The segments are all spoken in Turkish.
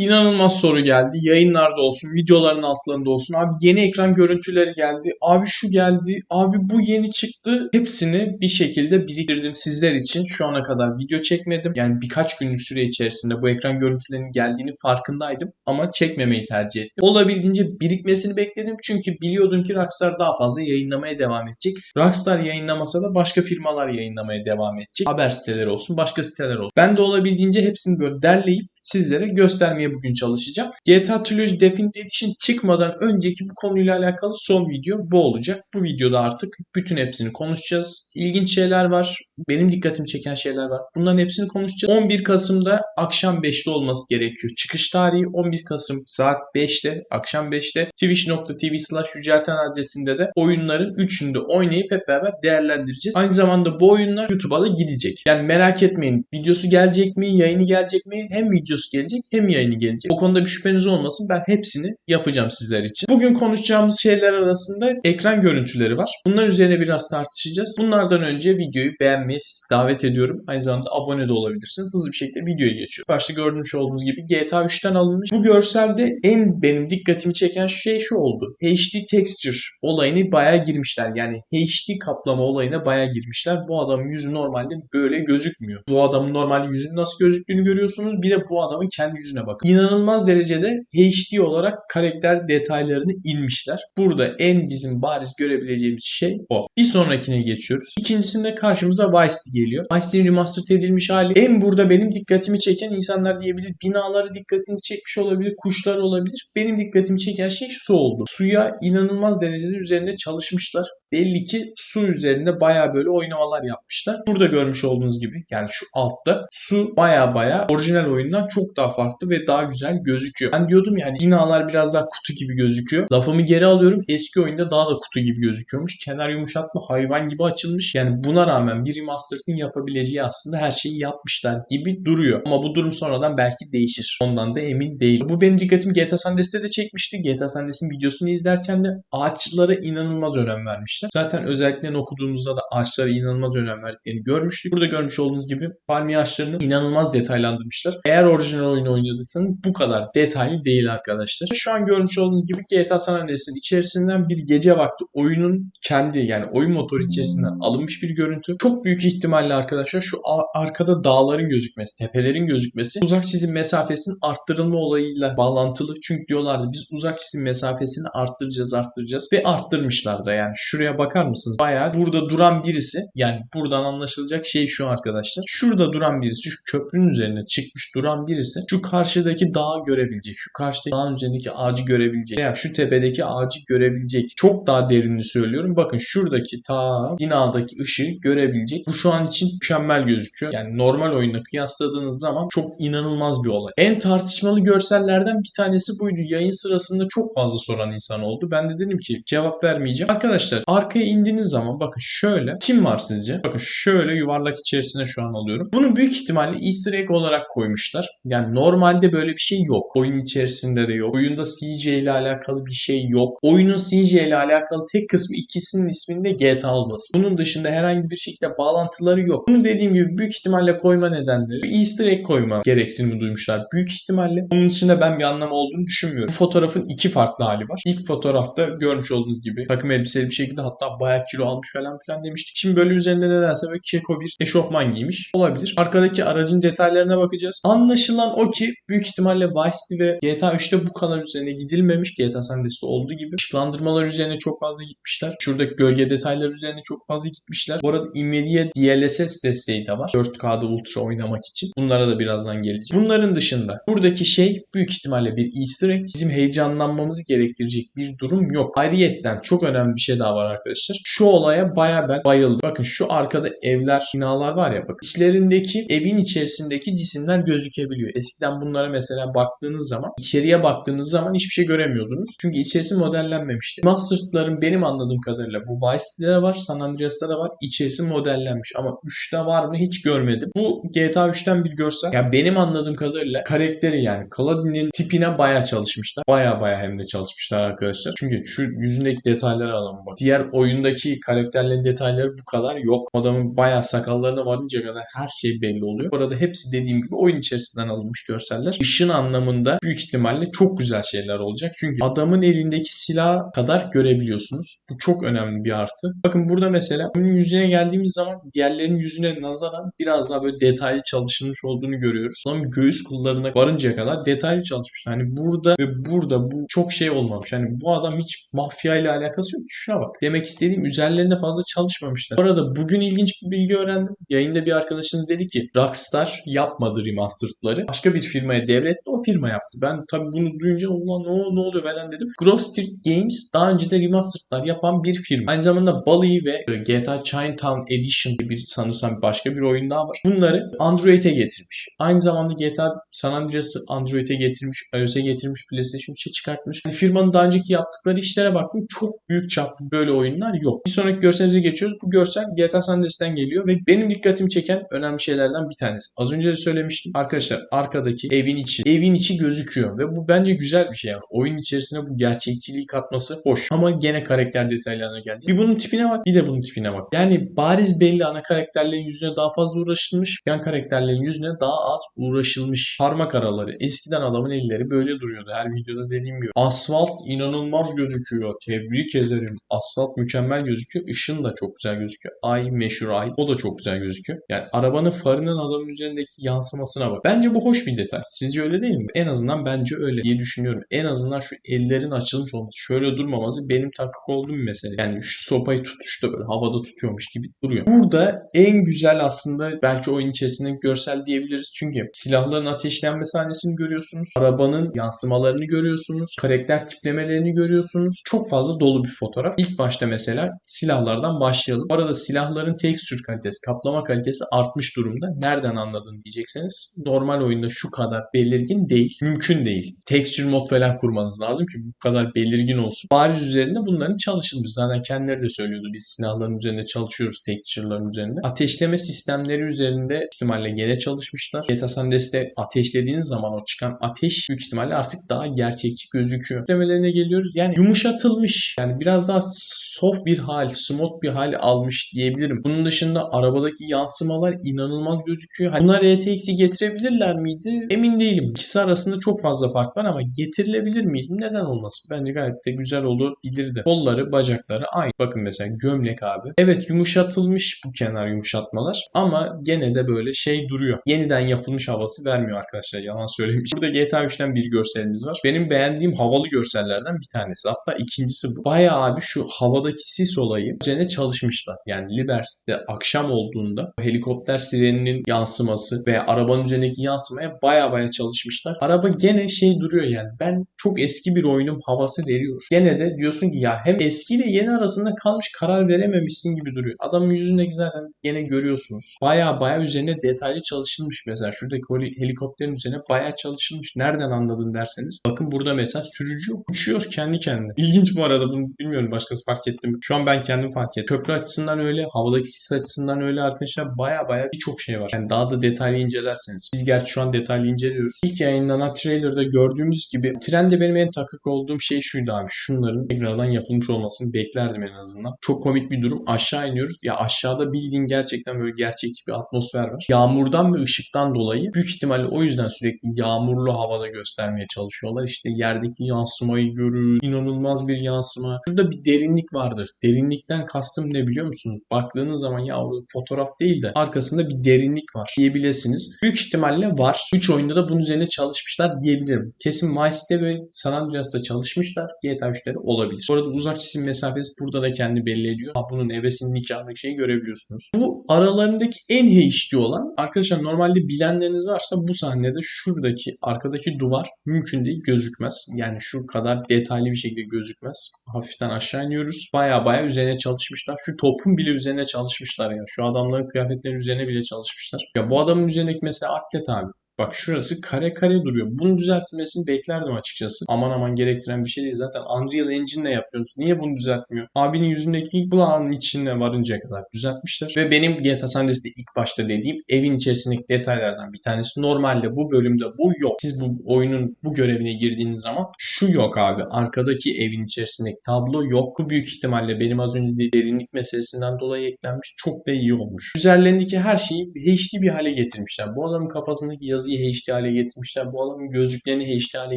İnanılmaz soru geldi. Yayınlarda olsun, videoların altlarında olsun. Abi yeni ekran görüntüleri geldi. Abi şu geldi. Abi bu yeni çıktı. Hepsini bir şekilde biriktirdim sizler için. Şu ana kadar video çekmedim. Yani birkaç günlük süre içerisinde bu ekran görüntülerinin geldiğini farkındaydım. Ama çekmemeyi tercih ettim. Olabildiğince birikmesini bekledim. Çünkü biliyordum ki Rockstar daha fazla yayınlamaya devam edecek. Rockstar yayınlamasa da başka firmalar yayınlamaya devam edecek. Haber siteleri olsun, başka siteler olsun. Ben de olabildiğince hepsini böyle derleyip sizlere göstermeye bugün çalışacağım. GTA Trilogy Definitive Edition çıkmadan önceki bu konuyla alakalı son video bu olacak. Bu videoda artık bütün hepsini konuşacağız. İlginç şeyler var. Benim dikkatimi çeken şeyler var. Bunların hepsini konuşacağız. 11 Kasım'da akşam 5'te olması gerekiyor. Çıkış tarihi 11 Kasım saat 5'te, akşam 5'te twitch.tv slash yücelten adresinde de oyunların 3'ünü de oynayıp hep beraber değerlendireceğiz. Aynı zamanda bu oyunlar YouTube'a da gidecek. Yani merak etmeyin. Videosu gelecek mi, yayını gelecek mi? Hem videosu gelecek hem yayını gelecek. O konuda bir şüpheniz olmasın. Ben hepsini yapacağım sizler için. Bugün konuşacağımız şeyler arasında ekran görüntüleri var. Bunlar üzerine biraz tartışacağız. Bunlardan önce videoyu beğenmeyi davet ediyorum. Aynı zamanda abone de olabilirsiniz. Hızlı bir şekilde videoya geçiyor. Başta görmüş olduğunuz gibi GTA 3'ten alınmış. Bu görselde en benim dikkatimi çeken şey şu oldu. HD texture olayını bayağı girmişler. Yani HD kaplama olayına bayağı girmişler. Bu adamın yüzü normalde böyle gözükmüyor. Bu adamın normalde yüzünün nasıl gözüktüğünü görüyorsunuz. Bir de bu adamın kendi yüzüne bakın. İnanılmaz derecede HD olarak karakter detaylarını inmişler. Burada en bizim bariz görebileceğimiz şey o. Bir sonrakine geçiyoruz. İkincisinde karşımıza Vice geliyor. Vice City remastered edilmiş hali. En burada benim dikkatimi çeken insanlar diyebilir. Binaları dikkatinizi çekmiş olabilir. Kuşlar olabilir. Benim dikkatimi çeken şey su oldu. Suya inanılmaz derecede üzerinde çalışmışlar. Belli ki su üzerinde baya böyle oynamalar yapmışlar. Burada görmüş olduğunuz gibi yani şu altta su baya baya orijinal oyundan çok daha farklı ve daha güzel gözüküyor. Ben diyordum yani binalar biraz daha kutu gibi gözüküyor. Lafımı geri alıyorum. Eski oyunda daha da kutu gibi gözüküyormuş. Kenar yumuşatma hayvan gibi açılmış. Yani buna rağmen bir remastered'ın yapabileceği aslında her şeyi yapmışlar gibi duruyor. Ama bu durum sonradan belki değişir. Ondan da emin değilim. Bu benim dikkatimi GTA San Andreas'te de çekmişti. GTA San Andreas'in videosunu izlerken de ağaçlara inanılmaz önem vermişler. Zaten özelliklerini okuduğumuzda da ağaçlara inanılmaz önem verdiklerini görmüştük. Burada görmüş olduğunuz gibi palmiye ağaçlarını inanılmaz detaylandırmışlar. Eğer orijinal oyunu oynadıysanız bu kadar detaylı değil arkadaşlar. Şu an görmüş olduğunuz gibi GTA San Andreas'in içerisinden bir gece vakti oyunun kendi yani oyun motoru içerisinden alınmış bir görüntü. Çok büyük ihtimalle arkadaşlar şu arkada dağların gözükmesi, tepelerin gözükmesi uzak çizim mesafesinin arttırılma olayıyla bağlantılı. Çünkü diyorlardı biz uzak çizim mesafesini arttıracağız, arttıracağız ve arttırmışlar da yani. Şuraya bakar mısınız? Bayağı burada duran birisi yani buradan anlaşılacak şey şu arkadaşlar. Şurada duran birisi, şu köprünün üzerine çıkmış duran birisi şu karşıdaki dağı görebilecek. Şu karşıdaki dağın üzerindeki ağacı görebilecek. Veya şu tepedeki ağacı görebilecek. Çok daha derinini söylüyorum. Bakın şuradaki ta binadaki ışığı görebilecek. Bu şu an için mükemmel gözüküyor. Yani normal oyunla kıyasladığınız zaman çok inanılmaz bir olay. En tartışmalı görsellerden bir tanesi buydu. Yayın sırasında çok fazla soran insan oldu. Ben de dedim ki cevap vermeyeceğim. Arkadaşlar arkaya indiğiniz zaman bakın şöyle. Kim var sizce? Bakın şöyle yuvarlak içerisine şu an alıyorum. Bunu büyük ihtimalle easter egg olarak koymuşlar. Yani normalde böyle bir şey yok. Oyun içerisinde de yok. Oyunda CJ ile alakalı bir şey yok. Oyunun CJ ile alakalı tek kısmı ikisinin isminde GTA olması. Bunun dışında herhangi bir şekilde bağlantıları yok. Bunu dediğim gibi büyük ihtimalle koyma nedenleri easter egg koyma gereksinimi duymuşlar. Büyük ihtimalle. Bunun dışında ben bir anlamı olduğunu düşünmüyorum. Bu fotoğrafın iki farklı hali var. İlk fotoğrafta görmüş olduğunuz gibi takım elbiseli bir şekilde hatta bayağı kilo almış falan filan demiştik. Şimdi böyle üzerinde nedense böyle keko bir eşofman giymiş. Olabilir. Arkadaki aracın detaylarına bakacağız. Anlaşılan o ki büyük ihtimalle Vice City ve GTA 3'te bu kadar üzerine gidilmemiş. GTA San Andreas'te olduğu gibi. Işıklandırmalar üzerine çok fazla gitmişler. Şuradaki gölge detaylar üzerine çok fazla gitmişler. Bu arada Nvidia DLSS desteği de var. 4K'da Ultra oynamak için. Bunlara da birazdan geleceğim. Bunların dışında buradaki şey büyük ihtimalle bir easter egg. Bizim heyecanlanmamızı gerektirecek bir durum yok. Ayrıyetten çok önemli bir şey daha var arkadaşlar. Şu olaya baya ben bayıldım. Bakın şu arkada evler, binalar var ya bakın. İçlerindeki evin içerisindeki cisimler gözükebiliyor. Eskiden bunlara mesela baktığınız zaman, içeriye baktığınız zaman hiçbir şey göremiyordunuz. Çünkü içerisi modellenmemişti. Master'ların benim anladığım kadarıyla bu Vice City'de var, San Andreas'ta da var. İçerisi modellenmiş ama 3'te var mı hiç görmedim. Bu GTA 3'ten bir görsel. Ya benim anladığım kadarıyla karakteri yani Claudine'in tipine baya çalışmışlar. Baya baya hem de çalışmışlar arkadaşlar. Çünkü şu yüzündeki detaylara alalım bak. Diğer Diğer oyundaki karakterlerin detayları bu kadar yok. Adamın bayağı sakallarına varınca kadar her şey belli oluyor. Bu arada hepsi dediğim gibi oyun içerisinden alınmış görseller. Işın anlamında büyük ihtimalle çok güzel şeyler olacak. Çünkü adamın elindeki silah kadar görebiliyorsunuz. Bu çok önemli bir artı. Bakın burada mesela oyunun yüzüne geldiğimiz zaman diğerlerinin yüzüne nazaran biraz daha böyle detaylı çalışılmış olduğunu görüyoruz. Adam göğüs kullarına varıncaya kadar detaylı çalışmış. Hani burada ve burada bu çok şey olmamış. Hani bu adam hiç mafya ile alakası yok ki. Şuna bak. Demek istediğim üzerlerinde fazla çalışmamışlar. Bu arada bugün ilginç bir bilgi öğrendim. Yayında bir arkadaşınız dedi ki Rockstar yapmadı remastered'ları. Başka bir firmaya devretti. O firma yaptı. Ben tabii bunu duyunca ulan ne, ne oluyor falan dedim. Grove Street Games daha önce de remastered'lar yapan bir firma. Aynı zamanda Bali ve GTA Chinatown Edition gibi bir sanırsam başka bir oyun daha var. Bunları Android'e getirmiş. Aynı zamanda GTA San Andreas'ı Android'e getirmiş, iOS'e getirmiş, PlayStation 3'e çıkartmış. Yani firmanın daha önceki yaptıkları işlere baktım. Çok büyük çaplı böyle oyunlar yok. Bir sonraki görselimize geçiyoruz. Bu görsel GTA San Andreas'ten geliyor ve benim dikkatimi çeken önemli şeylerden bir tanesi. Az önce de söylemiştim. Arkadaşlar arkadaki evin içi, evin içi gözüküyor ve bu bence güzel bir şey yani. Oyun içerisine bu gerçekçiliği katması hoş. Ama gene karakter detaylarına gelecek. Bir bunun tipine bak, bir de bunun tipine bak. Yani bariz belli ana karakterlerin yüzüne daha fazla uğraşılmış, yan karakterlerin yüzüne daha az uğraşılmış. Parmak araları. Eskiden adamın elleri böyle duruyordu. Her videoda dediğim gibi. Asfalt inanılmaz gözüküyor. Tebrik ederim. Asfalt mükemmel gözüküyor. Işın da çok güzel gözüküyor. Ay meşhur ay. O da çok güzel gözüküyor. Yani arabanın farının adamın üzerindeki yansımasına bak. Bence bu hoş bir detay. Sizce öyle değil mi? En azından bence öyle diye düşünüyorum. En azından şu ellerin açılmış olması, şöyle durmaması benim takık olduğum mesele. Yani şu sopayı tutuşta böyle havada tutuyormuş gibi duruyor. Burada en güzel aslında belki oyun içerisindeki görsel diyebiliriz. Çünkü silahların ateşlenme sahnesini görüyorsunuz. Arabanın yansımalarını görüyorsunuz. Karakter tiplemelerini görüyorsunuz. Çok fazla dolu bir fotoğraf. İlk başta mesela silahlardan başlayalım. Bu arada silahların texture kalitesi, kaplama kalitesi artmış durumda. Nereden anladın diyecekseniz. Normal oyunda şu kadar belirgin değil. Mümkün değil. Texture mod falan kurmanız lazım ki bu kadar belirgin olsun. Bariz üzerinde bunların çalışılmış. Zaten kendileri de söylüyordu. Biz silahların üzerinde çalışıyoruz texture'ların üzerinde. Ateşleme sistemleri üzerinde ihtimalle gene çalışmışlar. GTA San Andreas'te ateşlediğiniz zaman o çıkan ateş büyük ihtimalle artık daha gerçekçi gözüküyor. Demelerine geliyoruz. Yani yumuşatılmış. Yani biraz daha soft bir hal, smooth bir hal almış diyebilirim. Bunun dışında arabadaki yansımalar inanılmaz gözüküyor. Hani bunlar RTX'i getirebilirler miydi? Emin değilim. İkisi arasında çok fazla fark var ama getirilebilir miydi? Neden olmasın? Bence gayet de güzel olabilirdi. Kolları, bacakları aynı. Bakın mesela gömlek abi. Evet yumuşatılmış bu kenar yumuşatmalar ama gene de böyle şey duruyor. Yeniden yapılmış havası vermiyor arkadaşlar. Yalan söylemiş. Burada GTA 3'ten bir görselimiz var. Benim beğendiğim havalı görsellerden bir tanesi. Hatta ikincisi bu. Bayağı abi şu havadaki sis olayı üzerine çalışmışlar. Yani Liberty'de akşam olduğunda helikopter sireninin yansıması veya arabanın üzerindeki yansımaya baya baya çalışmışlar. Araba gene şey duruyor yani. Ben çok eski bir oyunum havası veriyor. Gene de diyorsun ki ya hem eski ile yeni arasında kalmış karar verememişsin gibi duruyor. Adamın yüzündeki zaten gene görüyorsunuz. Baya baya üzerine detaylı çalışılmış mesela. Şuradaki helikopterin üzerine baya çalışılmış. Nereden anladın derseniz. Bakın burada mesela sürücü uçuyor kendi kendine. İlginç bu arada bunu bilmiyorum başkası fark etti mi? Şu an ben kendim fark ettim. Köprü açısından öyle, havadaki sis açısından öyle arkadaşlar baya baya birçok şey var. Yani daha da detaylı incelerseniz. Biz gerçi şu an detaylı inceliyoruz. İlk yayınlanan trailerda gördüğümüz gibi trende benim en takık olduğum şey şuydu abi. Şunların tekrardan yapılmış olmasını beklerdim en azından. Çok komik bir durum. Aşağı iniyoruz. Ya aşağıda bildiğin gerçekten böyle gerçekçi bir atmosfer var. Yağmurdan ve ışıktan dolayı büyük ihtimalle o yüzden sürekli yağmurlu havada göstermeye çalışıyorlar. İşte yerdeki yansımayı görün. İnanılmaz bir yansıma. Şurada bir derinlik vardır. Derinlikten kastım ne biliyor musunuz? Baktığınız zaman ya fotoğraf değil de arkasında bir derinlik var diyebilirsiniz. Büyük ihtimalle var. 3 oyunda da bunun üzerine çalışmışlar diyebilirim. Kesin Vice'de ve San Andreas'ta çalışmışlar. GTA 3'leri olabilir. Bu arada uzak cisim mesafesi burada da kendi belli ediyor. Ha, bunun ebesinin nikahındaki şeyi görebiliyorsunuz. Bu aralarındaki en HD olan arkadaşlar normalde bilenleriniz varsa bu sahnede şuradaki arkadaki duvar mümkün değil gözükmez. Yani şu kadar detaylı bir şekilde gözükmez. Hafiften aşağı iniyoruz. Baya baya üzerine çalışmışlar. Şu topun bile üzerine çalışmışlar ya. Şu adamların kıyafetleri üzerine bile çalışmışlar. Ya bu adamın üzerindeki mesela atlet abi. Bak şurası kare kare duruyor. Bunun düzeltilmesini beklerdim açıkçası. Aman aman gerektiren bir şey değil. Zaten Unreal Engine'le yapıyoruz. Niye bunu düzeltmiyor? Abinin yüzündeki bulağın içine varıncaya kadar düzeltmişler. Ve benim GTA San Andreas'te ilk başta dediğim evin içerisindeki detaylardan bir tanesi. Normalde bu bölümde bu yok. Siz bu oyunun bu görevine girdiğiniz zaman şu yok abi. Arkadaki evin içerisindeki tablo yok. Bu büyük ihtimalle benim az önce dediğim derinlik meselesinden dolayı eklenmiş. Çok da iyi olmuş. Üzerlerindeki her şeyi HD bir hale getirmişler. Bu adamın kafasındaki yazıyı HD hale getirmişler. Bu adamın gözlüklerini HD hale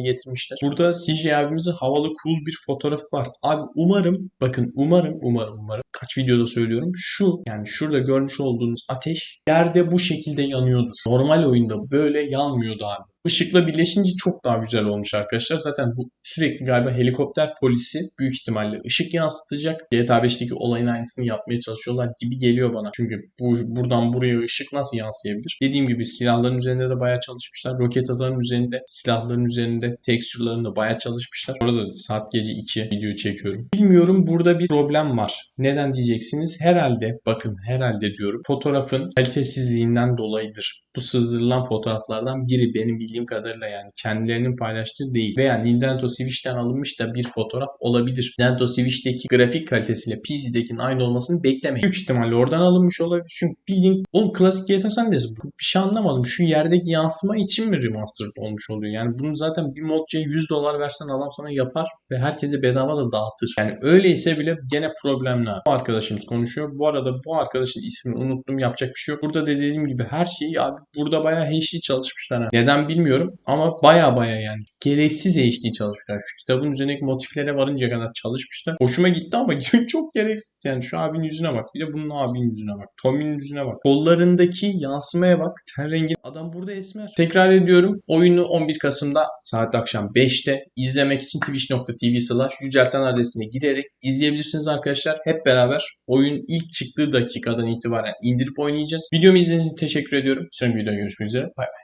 getirmişler. Burada CJ abimizin havalı cool bir fotoğrafı var. Abi umarım bakın umarım umarım umarım kaç videoda söylüyorum. Şu yani şurada görmüş olduğunuz ateş yerde bu şekilde yanıyordur. Normal oyunda böyle yanmıyordu abi. Işıkla birleşince çok daha güzel olmuş arkadaşlar. Zaten bu sürekli galiba helikopter polisi büyük ihtimalle ışık yansıtacak. GTA 5'teki olayın aynısını yapmaya çalışıyorlar gibi geliyor bana. Çünkü bu, buradan buraya ışık nasıl yansıyabilir? Dediğim gibi silahların üzerinde de bayağı çalışmışlar. Roket atanın üzerinde, silahların üzerinde, tekstürlerinde bayağı çalışmışlar. Orada saat gece 2 video çekiyorum. Bilmiyorum burada bir problem var. Neden diyeceksiniz? Herhalde bakın herhalde diyorum. Fotoğrafın kalitesizliğinden dolayıdır. Bu sızdırılan fotoğraflardan biri benim bildiğim kadarıyla yani kendilerinin paylaştığı değil. Veya Nintendo Switch'ten alınmış da bir fotoğraf olabilir. Nintendo Switch'teki grafik kalitesiyle PC'dekinin aynı olmasını beklemeyin. Büyük ihtimalle oradan alınmış olabilir. Çünkü bildiğin oğlum klasik GTA San. Bir şey anlamadım. Şu yerdeki yansıma için mi remastered olmuş oluyor? Yani bunu zaten bir modcuya 100 dolar versen adam sana yapar ve herkese bedava da dağıtır. Yani öyleyse bile gene problemli. Bu arkadaşımız konuşuyor. Bu arada bu arkadaşın ismini unuttum. Yapacak bir şey yok. Burada da dediğim gibi her şeyi abi burada bayağı HD çalışmışlar. Ha. Neden bilmiyorum ama baya baya yani gereksiz HD çalışmışlar. Şu kitabın üzerindeki motiflere varınca kadar çalışmışlar. Hoşuma gitti ama çok gereksiz. Yani şu abinin yüzüne bak. Bir de bunun abinin yüzüne bak. Tommy'nin yüzüne bak. Kollarındaki yansımaya bak. Ten rengi. Adam burada esmer. Tekrar ediyorum. Oyunu 11 Kasım'da saat akşam 5'te izlemek için twitch.tv slash yücelten adresine girerek izleyebilirsiniz arkadaşlar. Hep beraber oyun ilk çıktığı dakikadan itibaren indirip oynayacağız. Videomu izlediğiniz için teşekkür ediyorum. Sonraki videoda görüşmek üzere. Bay bay.